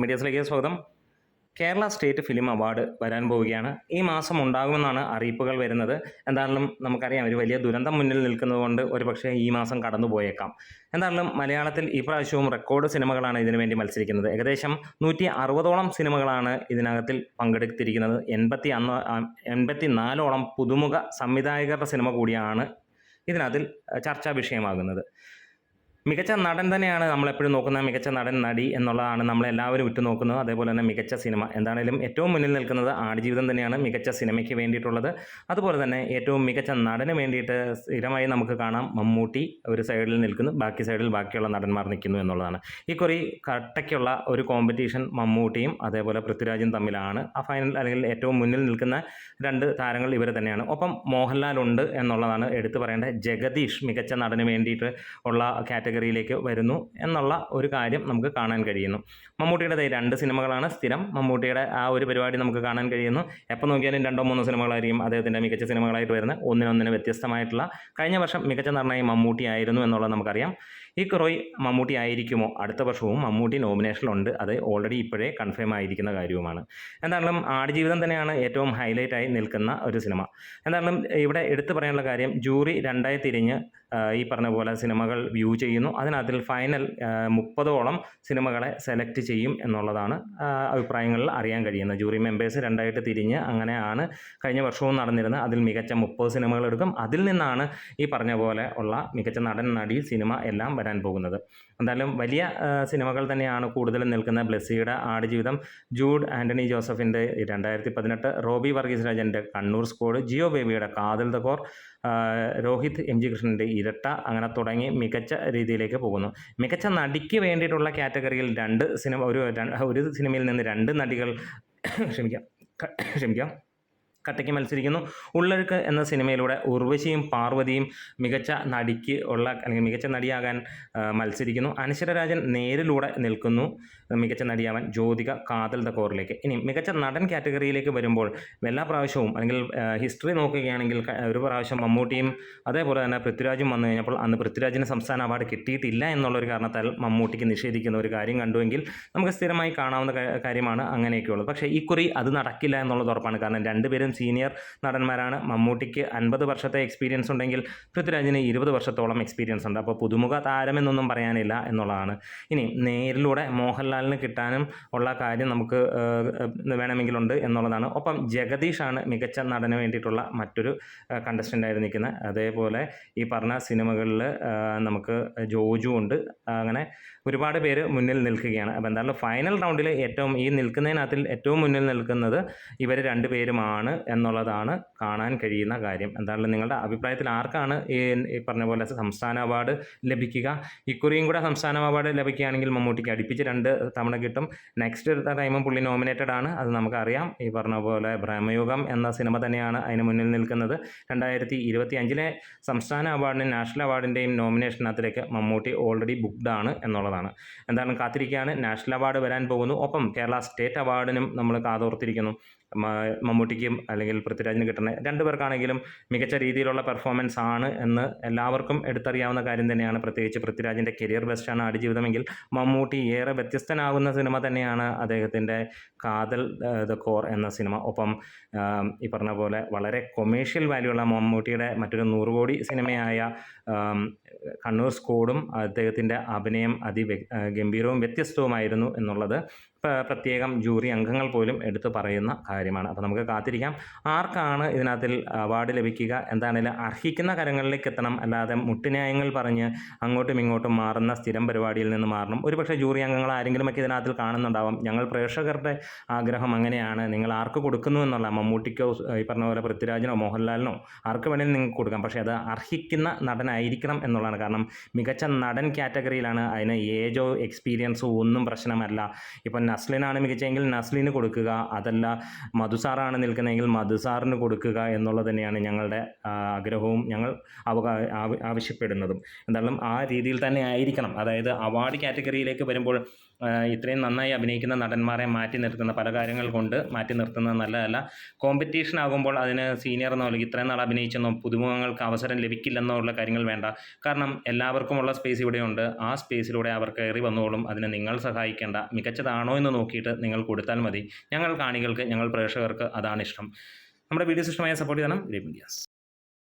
മീഡിയസിലേക്ക് സ്വാഗതം. Kerala state film award വരാൻ പോവുകയാണ്. ഈ മാസം ഉണ്ടാകുമെന്നാണ് അറിയിപ്പുകൾ വരുന്നത്. എന്തായാലും നമുക്കറിയാം ഒരു വലിയ ദുരന്തം മുന്നിൽ നിൽക്കുന്നതുകൊണ്ട് ഒരുപക്ഷെ ഈ മാസം കടന്നു പോയേക്കാം. എന്തായാലും മലയാളത്തിൽ ഈ പ്രാവശ്യവും റെക്കോർഡ് സിനിമകളാണ് ഇതിനു വേണ്ടി മത്സരിക്കുന്നത്. ഏകദേശം നൂറ്റി അറുപതോളം സിനിമകളാണ് ഇതിനകത്തിൽ പങ്കെടുത്തിരിക്കുന്നത്. എൺപത്തി അന്ന് എൺപത്തി നാലോളം പുതുമുഖ സംവിധായകരുടെ സിനിമ കൂടിയാണ് ഇതിനകത്തിൽ ചർച്ചാ വിഷയമാകുന്നത്. മികച്ച നടൻ തന്നെയാണ് നമ്മളെപ്പോഴും നോക്കുന്ന മികച്ച നടൻ നടി എന്നുള്ളതാണ് നമ്മളെല്ലാവരും ഉറ്റു നോക്കുന്നത് അതേപോലെ തന്നെ മികച്ച സിനിമ എന്താണേലും ഏറ്റവും മുന്നിൽ നിൽക്കുന്നത് ആടുജീവിതം തന്നെയാണ് മികച്ച സിനിമയ്ക്ക് വേണ്ടിയിട്ടുള്ളത്. അതുപോലെ തന്നെ ഏറ്റവും മികച്ച നടന് വേണ്ടിയിട്ട് സ്ഥിരമായി നമുക്ക് കാണാം മമ്മൂട്ടി ഒരു സൈഡിൽ നിൽക്കുന്നു. ബാക്കി സൈഡിൽ ബാക്കിയുള്ള നടന്മാർ നിൽക്കുന്നു എന്നുള്ളതാണ്. ഈ കുറി കട്ടയ്ക്കുള്ള ഒരു കോമ്പറ്റീഷൻ മമ്മൂട്ടിയും അതേപോലെ പൃഥ്വിരാജും തമ്മിലാണ്. ആ ഫൈനൽ അല്ലെങ്കിൽ ഏറ്റവും മുന്നിൽ നിൽക്കുന്ന രണ്ട് താരങ്ങൾ ഇവർ തന്നെയാണ്. ഒപ്പം മോഹൻലാൽ ഉണ്ട് എന്നുള്ളതാണ് എടുത്തു പറയേണ്ട ജഗദീഷ് മികച്ച നടന് വേണ്ടിയിട്ട് ഉള്ള കാറ്റഗറിയിലേക്ക് വരുന്നു എന്നുള്ള ഒരു കാര്യം നമുക്ക് കാണാൻ കഴിയുന്നു. മമ്മൂട്ടിയുടെ രണ്ട് സിനിമകളാണ് സ്ഥിരം. മമ്മൂട്ടിയുടെ ആ ഒരു പരിപാടി നമുക്ക് കാണാൻ കഴിയുന്നു. എപ്പോൾ നോക്കിയാലും രണ്ടോ മൂന്നോ സിനിമകളായിരിക്കും അദ്ദേഹത്തിന്റെ മികച്ച സിനിമകളായിട്ട് വരുന്നത്. ഒന്നിനൊന്നിന് വ്യത്യസ്തമായിട്ടുള്ള കഴിഞ്ഞ വർഷം മികച്ച നടനായി മമ്മൂട്ടി ആയിരുന്നു എന്നുള്ളത് നമുക്കറിയാം. ക്രോയ് മമ്മൂട്ടി ആയിരിക്കുമോ? അടുത്ത വർഷവും മമ്മൂട്ടി നോമിനേഷനിലുണ്ട് അത് ഓൾറെഡി ഇപ്പോഴേ കൺഫേം ആയിരിക്കുന്ന കാര്യവുമാണ്. എന്തായാലും ആടുജീവിതം തന്നെയാണ് ഏറ്റവും ഹൈലൈറ്റായി നിൽക്കുന്ന ഒരു സിനിമ. എന്തായാലും ഇവിടെ എടുത്തു പറയാനുള്ള കാര്യം ജൂറി രണ്ടായി തിരിഞ്ഞ് ഈ പറഞ്ഞ പോലെ സിനിമകൾ വ്യൂ ചെയ്യുന്നു. അതിനകത്തിൽ ഫൈനൽ മുപ്പതോളം സിനിമകളെ സെലക്ട് ചെയ്യും എന്നുള്ളതാണ് അഭിപ്രായങ്ങളിൽ അറിയാൻ കഴിയുന്നത്. ജൂറി മെമ്പേഴ്സ് രണ്ടായിട്ട് തിരിഞ്ഞ് അങ്ങനെയാണ് കഴിഞ്ഞ വർഷവും നടന്നിരുന്നത്. അതിൽ മികച്ച മുപ്പത് സിനിമകൾ എടുക്കും. അതിൽ നിന്നാണ് ഈ പറഞ്ഞ പോലെ ഉള്ള മികച്ച നടൻ നടി സിനിമ എല്ലാം വരാൻ പോകുന്നത്. എന്തായാലും വലിയ സിനിമകൾ തന്നെയാണ് കൂടുതലും നിൽക്കുന്ന ബ്ലെസ്സിയുടെ ആടുജീവിതം. ജൂഡ് ആന്റണി ജോസഫിന്റെ രണ്ടായിരത്തി പതിനെട്ട് റോബി വർഗീസ് രാജന്റെ കണ്ണൂർ സ്കോഡ് ജിയോ ബേബിയുടെ കാതൽ തകോർ രോഹിത് എം ജി കൃഷ്ണന്റെ ഇരട്ട അങ്ങനെ തുടങ്ങി മികച്ച രീതിയിലേക്ക് പോകുന്നു. മികച്ച നടിക്ക് വേണ്ടിയിട്ടുള്ള കാറ്റഗറിയിൽ രണ്ട് സിനിമ ഒരു ഒരു സിനിമയിൽ നിന്ന് രണ്ട് നടികൾ ക്ഷമിക്കാം ക്ഷമിക്കാം കട്ടയ്ക്ക് മത്സരിക്കുന്നു. ഉള്ളഴുക്ക് എന്ന സിനിമയിലൂടെ ഉർവശിയും പാർവതിയും മികച്ച നടിക്ക് ഉള്ള അല്ലെങ്കിൽ മികച്ച നടിയാകാൻ മത്സരിക്കുന്നു. അനശ്വരരാജൻ നേരിലൂടെ നിൽക്കുന്നു. മികച്ച നടിയാവാൻ ജ്യോതിക കാതൽ ദ കോറിലേക്ക് ഇനി മികച്ച നടൻ കാറ്റഗറിയിലേക്ക് വരുമ്പോൾ എല്ലാ പ്രാവശ്യവും അല്ലെങ്കിൽ ഹിസ്റ്ററി നോക്കുകയാണെങ്കിൽ ഒരു പ്രാവശ്യം മമ്മൂട്ടിയും അതേപോലെ തന്നെ പൃഥ്വിരാജും വന്നു കഴിഞ്ഞപ്പോൾ അന്ന് പൃഥ്വിരാജിന് സംസ്ഥാന അവാർഡ് കിട്ടിയിട്ടില്ല എന്നുള്ളൊരു കാരണത്താൽ മമ്മൂട്ടിക്ക് നിഷേധിക്കുന്ന ഒരു കാര്യം കണ്ടുവെങ്കിൽ നമുക്ക് സ്ഥിരമായി കാണാവുന്ന കാര്യമാണ് അങ്ങനെയൊക്കെയുള്ളത്. പക്ഷേ ഇക്കുറി അത് നടക്കില്ല എന്നുള്ളത് ഉറപ്പാണ്. കാരണം രണ്ടുപേരും സീനിയർ നടന്മാരാണ്. മമ്മൂട്ടിക്ക് അൻപത് വർഷത്തെ എക്സ്പീരിയൻസ് ഉണ്ടെങ്കിൽ പൃഥ്വിരാജിന് ഇരുപത് വർഷത്തോളം എക്സ്പീരിയൻസ് ഉണ്ട്. അപ്പോൾ പുതുമുഖ താരമെന്നൊന്നും പറയാനില്ല എന്നുള്ളതാണ്. ഇനി നേരിലൂടെ മോഹൻലാലിന് കിട്ടാനും ഉള്ള കാര്യം നമുക്ക് വേണമെങ്കിലുണ്ട് എന്നുള്ളതാണ്. ഒപ്പം ജഗദീഷാണ് മികച്ച നടന് വേണ്ടിയിട്ടുള്ള മറ്റൊരു കണ്ടസ്റ്റന്റായി നിൽക്കുന്നത്. അതേപോലെ ഈ പറഞ്ഞ സിനിമകളിൽ നമുക്ക് ജോജു ഉണ്ട്. അങ്ങനെ ഒരുപാട് പേര് മുന്നിൽ നിൽക്കുകയാണ്. അപ്പോൾ എന്തായാലും ഫൈനൽ റൗണ്ടിൽ ഏറ്റവും ഈ നിൽക്കുന്നതിനകത്തിൽ ഏറ്റവും മുന്നിൽ നിൽക്കുന്നത് ഇവർ രണ്ടുപേരുമാണ്. എന്നുള്ളതാണ് കാണാൻ കഴിയുന്ന കാര്യം. എന്തായാലും നിങ്ങളുടെ അഭിപ്രായത്തിൽ ആർക്കാണ് ഈ പറഞ്ഞ പോലെ സംസ്ഥാന അവാർഡ് ലഭിക്കുക? ഇക്കുറിയും കൂടെ സംസ്ഥാന അവാർഡ് ലഭിക്കുകയാണെങ്കിൽ മമ്മൂട്ടിക്ക് അടുപ്പിച്ച് രണ്ട് തവണ കിട്ടും. നെക്സ്റ്റ് ടൈമും പുള്ളി നോമിനേറ്റഡ് ആണ്. അത് നമുക്കറിയാം. ഈ പറഞ്ഞ പോലെ ബ്രഹ്മയുഗം എന്ന സിനിമ തന്നെയാണ് അതിന് മുന്നിൽ നിൽക്കുന്നത്. രണ്ടായിരത്തി ഇരുപത്തി അഞ്ചിലെ സംസ്ഥാന അവാർഡിനും നാഷണൽ അവാർഡിന്റെയും നോമിനേഷനകത്തിലേക്ക് മമ്മൂട്ടി ഓൾറെഡി ബുക്ക്ഡ് ആണ് എന്നുള്ളതാണ്. എന്താണ് കാത്തിരിക്കുകയാണ്. നാഷണൽ അവാർഡ് വരാൻ പോകുന്നു. ഒപ്പം കേരള സ്റ്റേറ്റ് അവാർഡിനും നമ്മൾ കാതോർത്തിരിക്കുന്നു. മമ്മൂട്ടിക്കും അല്ലെങ്കിൽ പൃഥ്വിരാജിന് കിട്ടുന്ന രണ്ടു പേർക്കാണെങ്കിലും മികച്ച രീതിയിലുള്ള പെർഫോമൻസ് ആണ് എന്ന് എല്ലാവർക്കും എടുത്തറിയാവുന്ന കാര്യം തന്നെയാണ്. പ്രത്യേകിച്ച് പൃഥ്വിരാജിന്റെ കരിയർ ബെസ്റ്റാണ് ആടുജീവിതമെങ്കിൽ മമ്മൂട്ടി ഏറെ വ്യത്യസ്തനാകുന്ന സിനിമ തന്നെയാണ് അദ്ദേഹത്തിന്റെ കാതൽ ദ കോർ എന്ന സിനിമ. ഒപ്പം ഈ പറഞ്ഞ പോലെ വളരെ കൊമേഴ്ഷ്യൽ വാല്യൂ ഉള്ള മമ്മൂട്ടിയുടെ മറ്റൊരു നൂറ് കോടി സിനിമയായ കണ്ണൂർ സ്കോഡും അദ്ദേഹത്തിന്റെ അഭിനയം അതി ഗംഭീരവും വ്യത്യസ്തവുമായിരുന്നു എന്നുള്ളത് പ്രത്യേകം ജൂറി അംഗങ്ങൾ പോലും എടുത്തു പറയുന്ന കാര്യമാണ്. അപ്പോൾ നമുക്ക് കാത്തിരിക്കാം. ആർക്കാണ് ഇതിനകത്തിൽ അവാർഡ് ലഭിക്കുക? എന്താണെങ്കിലും അർഹിക്കുന്ന കരങ്ങളിലേക്ക് എത്തണം. അല്ലാതെ മുട്ടുന്യായങ്ങൾ പറഞ്ഞ് അങ്ങോട്ടും ഇങ്ങോട്ടും മാറുന്ന സ്ഥിരം പരിപാടിയിൽ നിന്ന് മാറണം. ഒരുപക്ഷെ ജൂറി അംഗങ്ങൾ ആരെങ്കിലുമൊക്കെ ഇതിനകത്തിൽ കാണുന്നുണ്ടാവാം. ഞങ്ങൾ പ്രേക്ഷകരുടെ ആഗ്രഹം അങ്ങനെയാണ്. നിങ്ങൾ ആർക്ക് കൊടുക്കുന്നു എന്നുള്ള മമ്മൂട്ടിക്കോ ഈ പറഞ്ഞ പോലെ പൃഥ്വിരാജിനോ മോഹൻലാലിനോ ആർക്ക് വേണമെങ്കിലും നിങ്ങൾക്ക് കൊടുക്കാം. പക്ഷേ അത് അർഹിക്കുന്ന നടനായിരിക്കണം എന്നുള്ളതാണ്. കാരണം മികച്ച നടൻ കാറ്റഗറിയിലാണ്. അതിന് ഏജോ എക്സ്പീരിയൻസോ ഒന്നും പ്രശ്നമല്ല. ഇപ്പം നസ്ലിനാണ് മികച്ചെങ്കിൽ നസ്ലിന് കൊടുക്കുക. അതല്ല മധുസാറാണ് നിൽക്കുന്നതെങ്കിൽ മധുസാറിന് കൊടുക്കുക എന്നുള്ളത് തന്നെയാണ് ഞങ്ങളുടെ ആഗ്രഹവും ഞങ്ങൾ അവകാ ആവശ്യപ്പെടുന്നതും. എന്തായാലും ആ രീതിയിൽ തന്നെ ആയിരിക്കണം. അതായത് അവാർഡ് കാറ്റഗറിയിലേക്ക് വരുമ്പോൾ ഇത്രയും നന്നായി അഭിനയിക്കുന്ന നടന്മാരെ മാറ്റി നിർത്തുന്ന പല കാര്യങ്ങൾ കൊണ്ട് മാറ്റി നിർത്തുന്നത് നല്ലതല്ല. കോമ്പറ്റീഷൻ ആകുമ്പോൾ അതിന് സീനിയർ എന്നോ അല്ലെങ്കിൽ ഇത്രയും നാൾ അഭിനയിച്ചെന്നോ പുതുമുഖങ്ങൾക്ക് അവസരം ലഭിക്കില്ലെന്നോ ഉള്ള കാര്യങ്ങൾ വേണ്ട. കാരണം എല്ലാവർക്കുമുള്ള സ്പേസ് ഇവിടെയുണ്ട്. ആ സ്പേസിലൂടെ അവർ കയറി വന്നോളും. അതിനെ നിങ്ങൾ സഹായിക്കേണ്ട മികച്ചതാണോ എന്ന് നോക്കിയിട്ട് നിങ്ങൾ കൊടുത്താൽ മതി. ഞങ്ങൾ കാണികൾക്ക് ഞങ്ങൾ പ്രേക്ഷകർക്ക് അതാണ് ഇഷ്ടം. നമ്മുടെ വീഡിയോ ഇഷ്ടമായ സപ്പോർട്ട് ചെയ്യണം. Grape medias